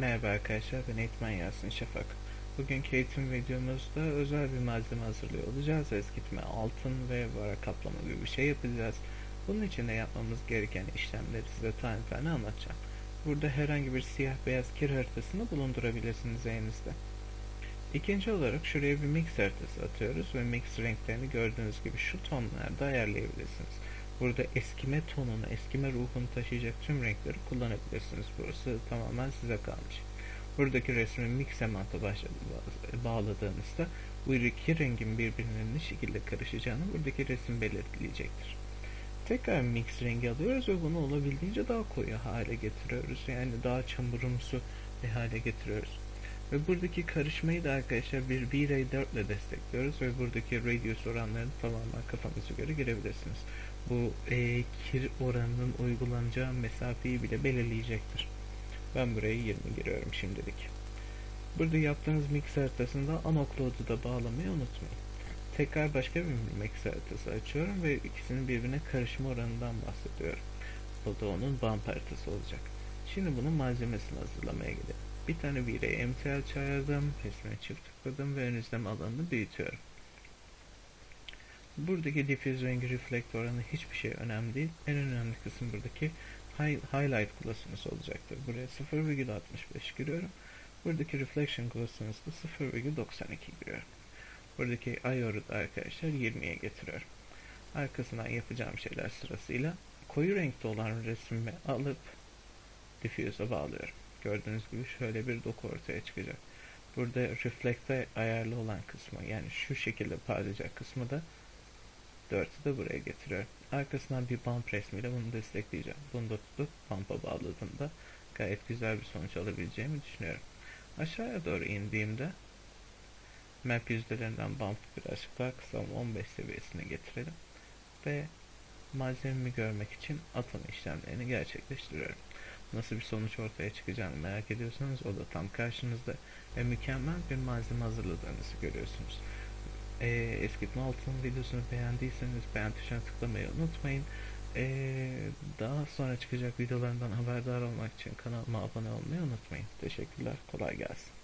Merhaba arkadaşlar ben Eğitmen Yasin Şafak. Bugünkü eğitim videomuzda özel bir malzeme hazırlıyor olacağız. Eskitme, altın ve vara kaplama gibi bir şey yapacağız. Bunun için de yapmamız gereken işlemleri size tane tane anlatacağım. Burada herhangi bir siyah beyaz kir haritasını bulundurabilirsiniz elinizde. İkinci olarak şuraya bir mix haritası atıyoruz ve mix renklerini gördüğünüz gibi şu tonlarda ayarlayabilirsiniz. Burada eskime tonunu, eskime ruhunu taşıyacak tüm renkleri kullanabilirsiniz. Burası tamamen size kalmış. Buradaki resmi mix emanta bağladığınızda bu iki rengin birbirine ne şekilde karışacağını buradaki resim belirleyecektir. Tekrar mix rengi alıyoruz ve bunu olabildiğince daha koyu hale getiriyoruz. Yani daha çamurumsu bir hale getiriyoruz. Ve buradaki karışmayı da arkadaşlar bir V-Ray 4 ile destekliyoruz ve buradaki radius oranlarını tamamen kafanıza göre girebilirsiniz. Bu e, kir oranının uygulanacağı mesafeyi bile belirleyecektir. Ben buraya 20 giriyorum şimdilik. Burada yaptığınız mix haritasında anoklodu da bağlamayı unutmayın. Tekrar başka bir mix haritası açıyorum ve ikisinin birbirine karışma oranından bahsediyorum. Bu da onun bump haritası olacak. Şimdi bunun malzemesini hazırlamaya gidelim. Bir tane V-Ray MTL çağırdım, resmine çift tıkladım ve ön izleme alanını büyütüyorum. Buradaki diffuse rengi reflect oranı hiçbir şey önemli değil. En önemli kısım buradaki highlight class'ınız olacaktır. Buraya 0,65 giriyorum. Buradaki reflection class'ınız da 0,92 giriyorum. Buradaki IOR'u da arkadaşlar 20'ye getiriyorum. Arkasından yapacağım şeyler sırasıyla koyu renkte olan resmimi alıp diffuse'a bağlıyorum. Gördüğünüz gibi şöyle bir doku ortaya çıkacak. Burada reflect'e ayarlı olan kısmı yani şu şekilde parlayacak kısmı da 4'ü de buraya getiriyorum. Arkasından bir bump resmiyle bunu destekleyeceğim. Bunu da tutup bump'a bağladığımda gayet güzel bir sonuç alabileceğimi düşünüyorum. Aşağıya doğru indiğimde map yüzdelerinden bump birazcık daha kısalım 15 seviyesine getirelim. Ve malzememi görmek için atama işlemlerini gerçekleştiriyorum. Nasıl bir sonuç ortaya çıkacağını merak ediyorsanız o da tam karşınızda ve mükemmel bir malzeme hazırladığınızı görüyorsunuz. Ee, eskitme altın videosunu beğendiyseniz beğen tuşuna tıklamayı unutmayın. Ee, daha sonra çıkacak videolarından haberdar olmak için kanalıma abone olmayı unutmayın. Teşekkürler. Kolay gelsin.